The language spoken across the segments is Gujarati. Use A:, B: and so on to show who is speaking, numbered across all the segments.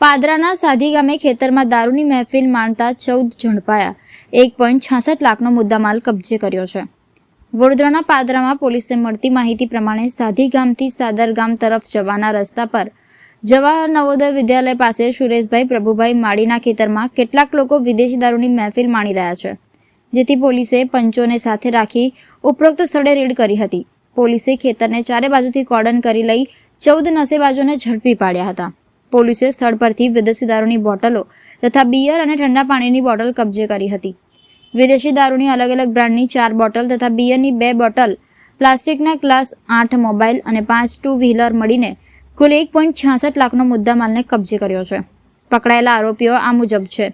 A: પાદરાના સાધી ગામે ખેતરમાં દારૂની મહેફિલ માણતા ચૌદ ઝડપાયા એક પોઈન્ટ છાસઠ લાખનો મુદ્દામાલ કબજે કર્યો છે. વડોદરાના પાદરામાં પોલીસને મળતી માહિતી પ્રમાણે સાધી ગામથી સાદર ગામ તરફ જવાના રસ્તા પર જવાહર નવોદય વિદ્યાલય પાસે સુરેશભાઈ પ્રભુભાઈ માળીના ખેતરમાં કેટલાક લોકો વિદેશી દારૂની મહેફિલ માણી રહ્યા છે. જેથી પોલીસે પંચોને સાથે રાખી ઉપરોક્ત સ્થળે રેડ કરી હતી. પોલીસે ખેતરને ચારે બાજુથી કોર્ડન કરી લઈ ચૌદ નશેબાજોને ઝડપી પાડ્યા હતા. પોલીસે સ્થળ પરથી વિદેશી દારૂની બોટલો તથા બિયર અને ઠંડા પાણીની બોટલ કબજે કરી હતી. વિદેશી દારૂની અલગ અલગ બ્રાન્ડની ચાર બોટલ તથા બિયરની બે બોટલ, પ્લાસ્ટિકના ગ્લાસ, આઠ મોબાઈલ અને પાંચ ટુ વ્હીલર મળીને કુલ એક પોઈન્ટ છાસઠ લાખનો મુદ્દામાલને કબજે કર્યો છે. પકડાયેલા આરોપીઓ આ મુજબ છે.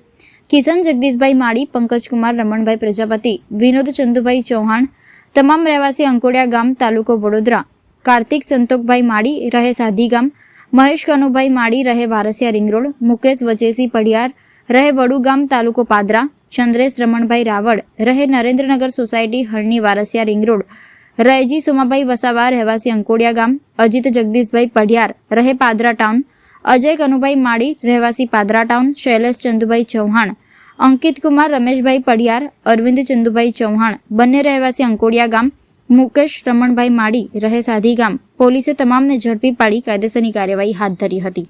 A: કિશન જગદીશભાઈ માળી, પંકજકુમાર રમણભાઈ પ્રજાપતિ, વિનોદ ચંદુભાઈ ચૌહાણ, તમામ રહેવાસી અંકોડિયા ગામ, તાલુકો વડોદરા. કાર્તિક સંતોકભાઈ માળી રહે સાધી ગામ, મહેશ કનુભાઈ માળી રહે વારસિયા રિંગ રોડ, મુકેશ વજેસી પડિયાર રહે વડુ ગામ, તાલુકો પાદરા, ચંદ્રેશ રમણભાઈ રાવળ રહે નરેન્દ્રનગર સોસાયટી હળની વારસિયા રિંગ રોડ. રહેજી સોમાભાઈ વસાવા રહેવાસી અંકોડિયા ગામ, અજીત જગદીશભાઈ પઢિયાર રહે પાદરા ટાઉન અજય કનુભાઈ માળી, રહેવાસી પાદરા ટાઉન, શૈલેષ ચંદુભાઈ ચૌહાણ, અંકિત કુમાર, રમેશભાઈ પડિયાર, અરવિંદ ચંદુભાઈ ચૌહાણ, બંને રહેવાસી અંકોડિયા ગામ, મુકેશ રમણભાઈ માળી, રહે સાધી ગામ. પોલીસે તમામને ઝડપી પાડી કાયદેસરની કાર્યવાહી હાથ ધરી હતી.